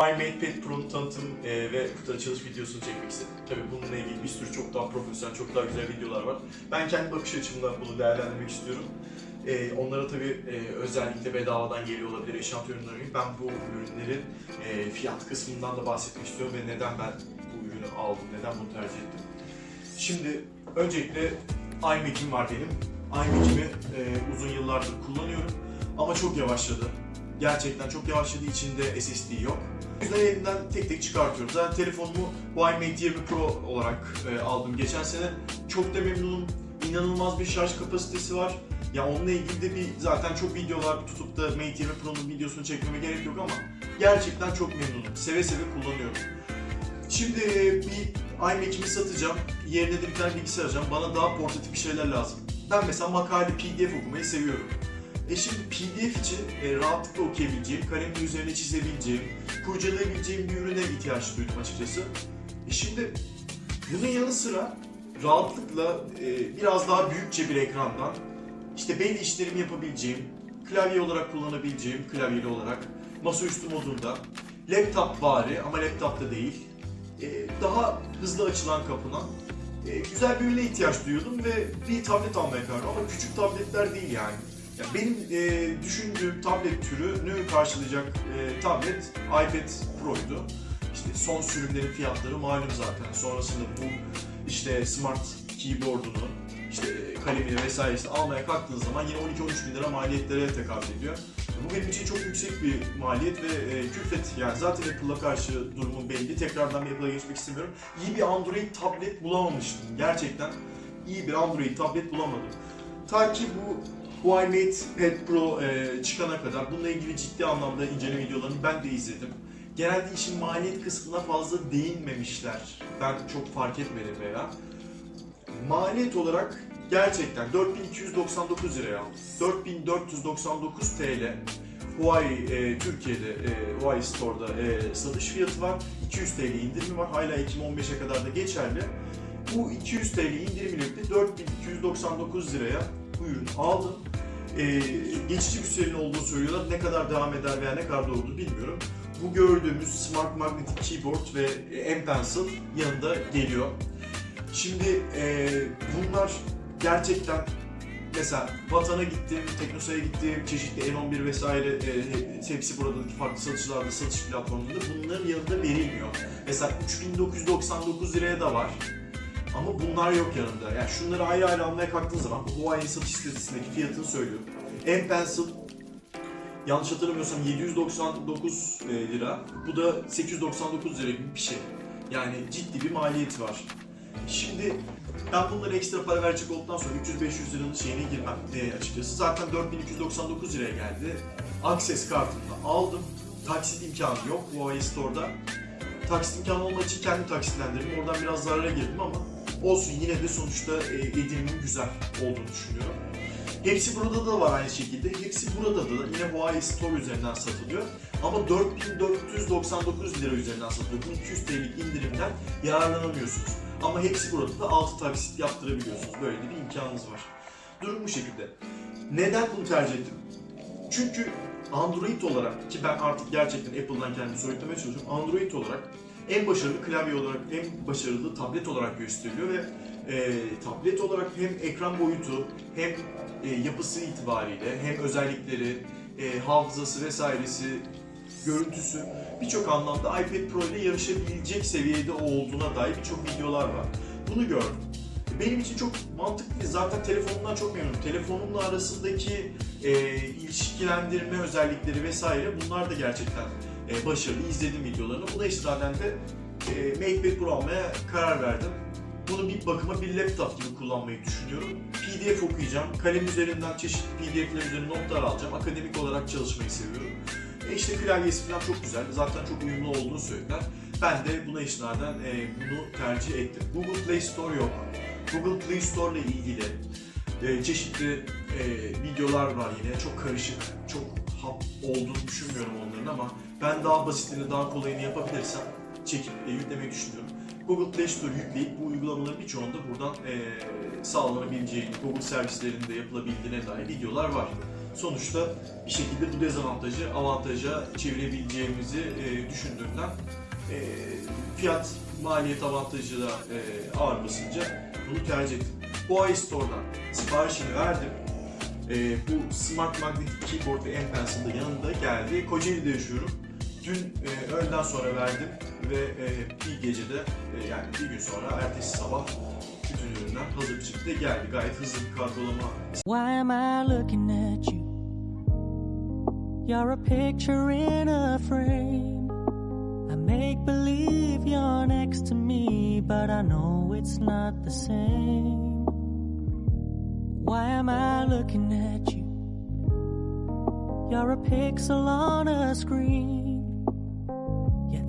iMatePad Pro'nun tanıtım e, ve kutu açılış videosunu çekmek istedim. Tabii bununla ilgili bir sürü çok daha profesyonel, çok daha güzel videolar var. Ben kendi bakış açımdan bunu değerlendirmek istiyorum. E, onlara tabii e, özellikle bedavadan geliyor olabilir eşantiyon ürünleri. Ben bu ürünlerin e, fiyat kısmından da bahsetmek istiyorum ve neden ben bu ürünü aldım, neden bunu tercih ettim. Şimdi öncelikle iMac'im var benim. iMac'imi e, uzun yıllardır kullanıyorum ama çok yavaşladı. Gerçekten çok yavaşladığı için de SSD yok. O yüzden elimden tek tek çıkartıyorum. Zaten telefonumu iMac 20 Pro olarak e, aldım geçen sene. Çok da memnunum. İnanılmaz bir şarj kapasitesi var. Ya onunla ilgili de bir zaten çok videolar tutup da Mate 20 Pro'nun videosunu çekmeme gerek yok ama gerçekten çok memnunum. Seve seve kullanıyorum. Şimdi bir iMac'imi satacağım. Yerine de bir tane bilgisayar alacağım. Bana daha portatif bir şeyler lazım. Ben mesela makale, PDF okumayı seviyorum. E şimdi PDF için e, rahatlıkla okuyabileceğim, kalemle üzerine çizebileceğim, kurcalayabileceğim bir ürüne ihtiyaç duydum açıkçası. E şimdi bunun yanı sıra rahatlıkla e, biraz daha büyükçe bir ekrandan işte belli işlerimi yapabileceğim, klavye olarak kullanabileceğim, klavyeli olarak masaüstü modunda, laptop vari ama laptop da değil, e, daha hızlı açılan kapına e, güzel bir ürüne ihtiyaç duyuyordum ve bir tablet almaya karar ama küçük tabletler değil yani. Ya benim e, düşündüğüm tablet türünü karşılayacak e, tablet iPad Pro'ydu. İşte son sürümlerin fiyatları malum zaten. Sonrasında bu işte smart keyboard'unu, işte kalemini vesairesini almaya kalktığınız zaman yine 12-13 bin lira maliyetlere tekabül ediyor. Bu benim için çok yüksek bir maliyet ve e, külfet. Yani zaten Apple'a karşı durumum belli. Tekrardan bir Apple'a geçmek istemiyorum. İyi bir Android tablet bulamamıştım. Gerçekten iyi bir Android tablet bulamadım. Ta ki bu Huawei Pad Pro e, çıkana kadar bununla ilgili ciddi anlamda inceleme videolarını ben de izledim. Genelde işin maliyet kısmına fazla değinmemişler. Ben çok fark etmedim veya. Maliyet olarak gerçekten 4299 liraya aldım. 4499 TL Huawei e, Türkiye'de e, Huawei Store'da e, satış fiyatı var. 200 TL indirimi var. Hala 2015'e kadar da geçerli. Bu 200 TL indirimle birlikte 4299 liraya bu ürünü aldım. E, geçici sürenin olduğunu söylüyorlar. Ne kadar devam eder veya ne kadar doğrudur bilmiyorum. Bu gördüğümüz Smart Magnetic Keyboard ve M Pencil yanında geliyor. Şimdi e, bunlar gerçekten mesela Vatan'a gittim, Teknosa'ya gittim, çeşitli N11 vesaire e, hepsi buradaki farklı satıcılarda, satış platformunda bunların yanında verilmiyor. Mesela 3999 liraya da var. Ama bunlar yok yanında. Yani şunları ayrı ayrı almaya kalktığın zaman bu Huawei satış sitesindeki fiyatını söylüyorum. M Pencil yanlış hatırlamıyorsam 799 lira. Bu da 899 lira gibi bir şey. Yani ciddi bir maliyeti var. Şimdi ben bunları ekstra para verecek olduktan sonra 300-500 liranın şeyine girmem e, açıkçası. Zaten 4299 liraya geldi. Access kartını aldım. Taksit imkanı yok Huawei Store'da. Taksit imkanı olmadığı için kendi taksitlendirdim. Oradan biraz zarara girdim ama olsun yine de sonuçta e, edinimin güzel olduğunu düşünüyorum. Hepsi burada da var aynı şekilde. Hepsi burada da yine Huawei Store üzerinden satılıyor. Ama 4499 lira üzerinden satılıyor. Bu 200 TL'lik indirimden yararlanamıyorsunuz. Ama hepsi burada da 6 taksit yaptırabiliyorsunuz. Böyle bir imkanınız var. Durum bu şekilde. Neden bunu tercih ettim? Çünkü Android olarak ki ben artık gerçekten Apple'dan kendimi soyutlamaya çalışıyorum. Android olarak en başarılı klavye olarak, en başarılı tablet olarak gösteriliyor ve e, tablet olarak hem ekran boyutu hem e, yapısı itibariyle hem özellikleri, e, hafızası vesairesi, görüntüsü birçok anlamda iPad Pro ile yarışabilecek seviyede olduğuna dair birçok videolar var. Bunu gördüm. Benim için çok mantıklı. Zaten telefonumdan çok memnunum. Telefonumla arasındaki e, ilişkilendirme özellikleri vesaire bunlar da gerçekten e, başarılı. İzledim videolarını. Buna istinaden de e, MacBook Pro almaya karar verdim. Bunu bir bakıma bir laptop gibi kullanmayı düşünüyorum. PDF okuyacağım. Kalem üzerinden çeşitli PDF'ler üzerine notlar alacağım. Akademik olarak çalışmayı seviyorum. E işte klavyesi falan çok güzel. Zaten çok uyumlu olduğunu söylediler. Ben de buna istinaden e, bunu tercih ettim. Google Play Store yok. Google Play Store ile ilgili e, çeşitli e, videolar var yine. Çok karışık, çok hap olduğunu düşünmüyorum onların ama ben daha basitini, daha kolayını yapabilirsem çekip e, yüklemeyi düşünüyorum. Google Play Store yükleyip bu uygulamaların birçoğunda buradan e, sağlanabileceğini, Google servislerinde yapılabildiğine dair videolar var. sonuçta bir şekilde bu dezavantajı avantaja çevirebileceğimizi e, düşündüğümden e, fiyat maliyet avantajı da e, ağır basınca bunu tercih ettim. Bu iStore'dan siparişini verdim. E, bu Smart Magnetic Keyboard ve M Pencil de yanında geldi. Kocaeli'de yaşıyorum. Dün e, öğleden sonra verdim ve e, bir gecede e, yani bir gün sonra ertesi sabah bütün ürünler hazır bir şekilde geldi. Gayet hızlı bir kargolama Why am I looking at you? You're a picture in a frame. I make believe you're next to me, but I know it's not the same. Why am I looking at you? You're a pixel on a screen.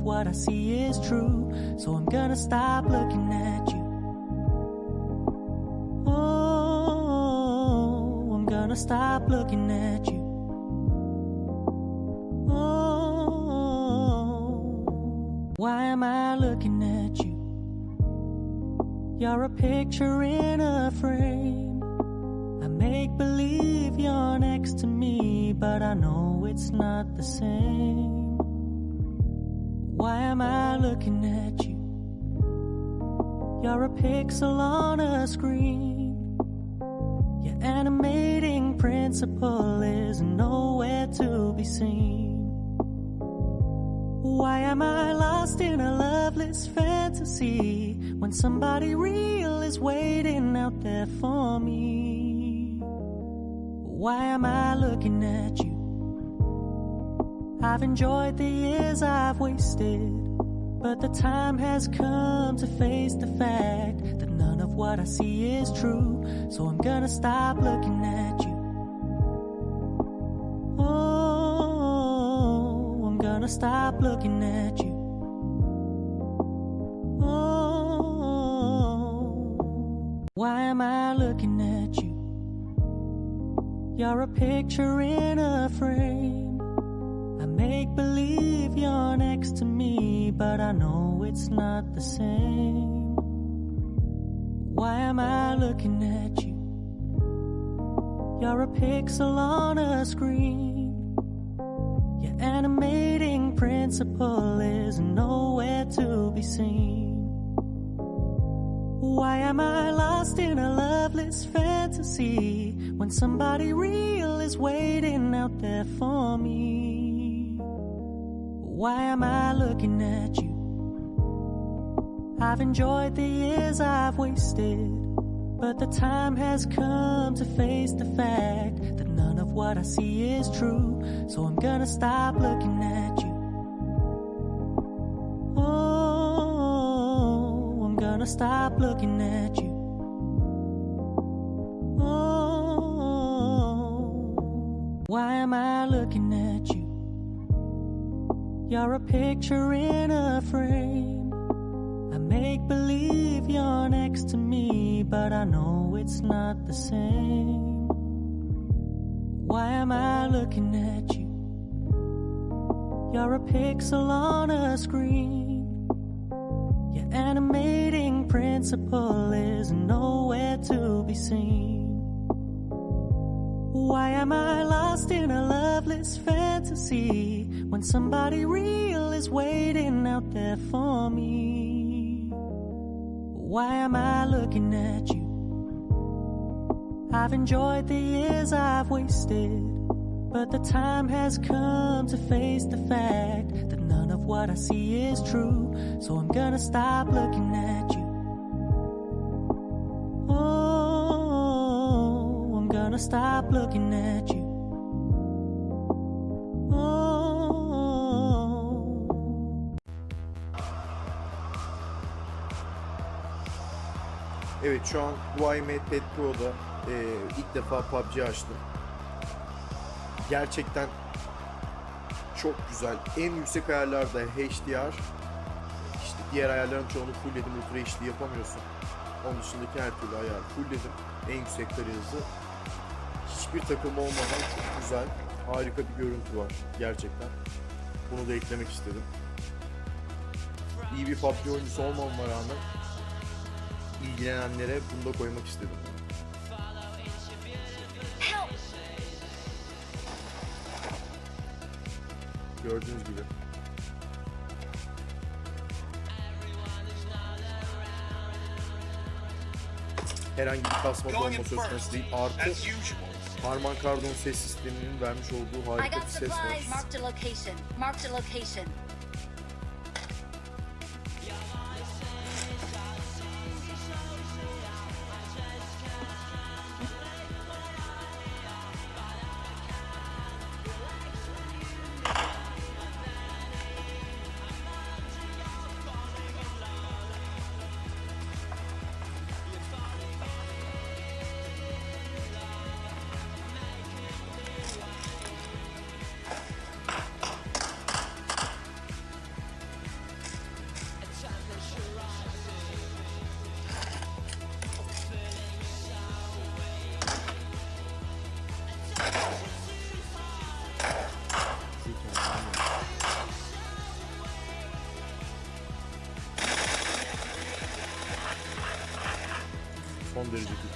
what I see is true. So I'm gonna stop looking at you. Oh, I'm gonna stop looking at you. Oh, why am I looking at you? You're a picture in a frame. I make believe you're next to me, but I know it's not the same. Why am I looking at you? You're a pixel on a screen. Your animating principle is nowhere to be seen. Why am I lost in a loveless fantasy when somebody real is waiting out there for me? Why am I looking at you? I've enjoyed the years I've wasted, but the time has come to face the fact that none of what I see is true. So I'm gonna stop looking at you. Oh, I'm gonna stop looking at you. Oh, why am I looking at you? You're a picture in a frame. But I know it's not the same. Why am I looking at you? You're a pixel on a screen. Your animating principle is nowhere to be seen. Why am I lost in a loveless fantasy when somebody real is waiting out there for me? Why am I looking at you? I've enjoyed the years I've wasted, but the time has come to face the fact that none of what I see is true. So I'm gonna stop looking at you. Oh, I'm gonna stop looking at you. Oh, why am I looking at you? You're a picture in a frame. Next to me, but I know it's not the same. Why am I looking at you? You're a pixel on a screen. Your animating principle is nowhere to be seen. Why am I lost in a loveless fantasy when somebody real is waiting out there for me? Why am I looking at you? I've enjoyed the years I've wasted, but the time has come to face the fact that none of what I see is true. So I'm gonna stop looking at you. Oh, I'm gonna stop looking at you. Evet şu an iMac Pro'da e, ilk defa PUBG açtım. Gerçekten çok güzel. En yüksek ayarlarda HDR. İşte diğer ayarların çoğunu fullledim. Ultra HD yapamıyorsun. Onun dışındaki her türlü ayar fullledim. En yüksek hızı. Hiçbir takılma olmadan çok güzel, harika bir görüntü var gerçekten. Bunu da eklemek istedim. İyi bir PUBG oyuncusu olmamama rağmen ilgilenenlere bunu da koymak istedim. Gördüğünüz gibi. Herhangi bir kasma olma söz konusu değil. Artı. Harman Kardon ses sisteminin vermiş olduğu harika bir ses var. Supplies.